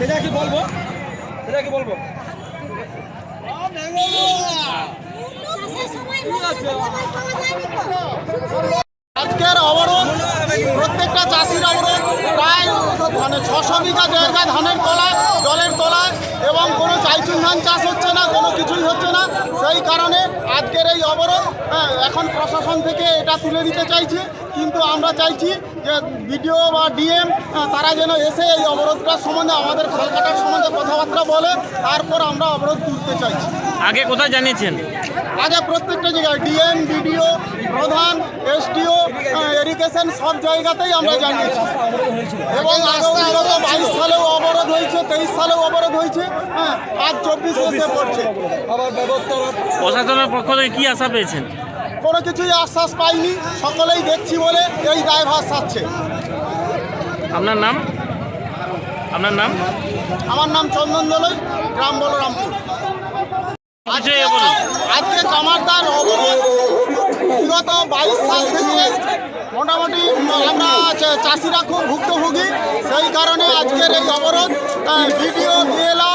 সেটা কি বলব? সেটা কি বলব? আজকের অবরোধ চাইচুন ধান চাষ হচ্ছে না কোনো কিছুই হচ্ছে না। সেই কারণে আজকের এই অবরোধ হ্যাঁ, এখন প্রশাসন থেকে এটা তুলে দিতে চাইছে। কিন্তু আমরা চাইছি যে বিডিও বা ডিএম তারা যেন এসে এই অবরোধটার সম্বন্ধে আমাদের খাল কাটার সম্বন্ধে কথাবার্তা বলে তারপর আমরা অবরোধ তুলতে চাইছি। আগে কোথায় জানিয়েছেন? আগে প্রত্যেকটা জায়গায় ডিএম বিডিও প্রধান এসডিও এরিগেশন সব জায়গাতেই আমরা জানিয়েছি। এবং আগেও বিগত বাইশ সালেও তেইশ সালেও অবরোধ হয়েছে হ্যাঁ আজ চব্বিশে এসে পড়ছে। আবার ব্যবস্থা প্রশাসনের পক্ষ থেকে কি আশা পেয়েছেন? কোনো কিছুই আশ্বাস পাইনি সকলেই দেখছি বলে এই দায়ভার সাচ্ছে আপনার নাম? আপনার নাম? আমার নাম চন্দন দলই গ্রাম বলরামপুর। আজকে কামারদার অবরোধ বিগত বাইশ সাল থেকে মোটামুটি আমরা চাষিরা খুব ভুক্তভোগী সেই কারণে আজকের এই অবরোধ ভিডিও বিএলআর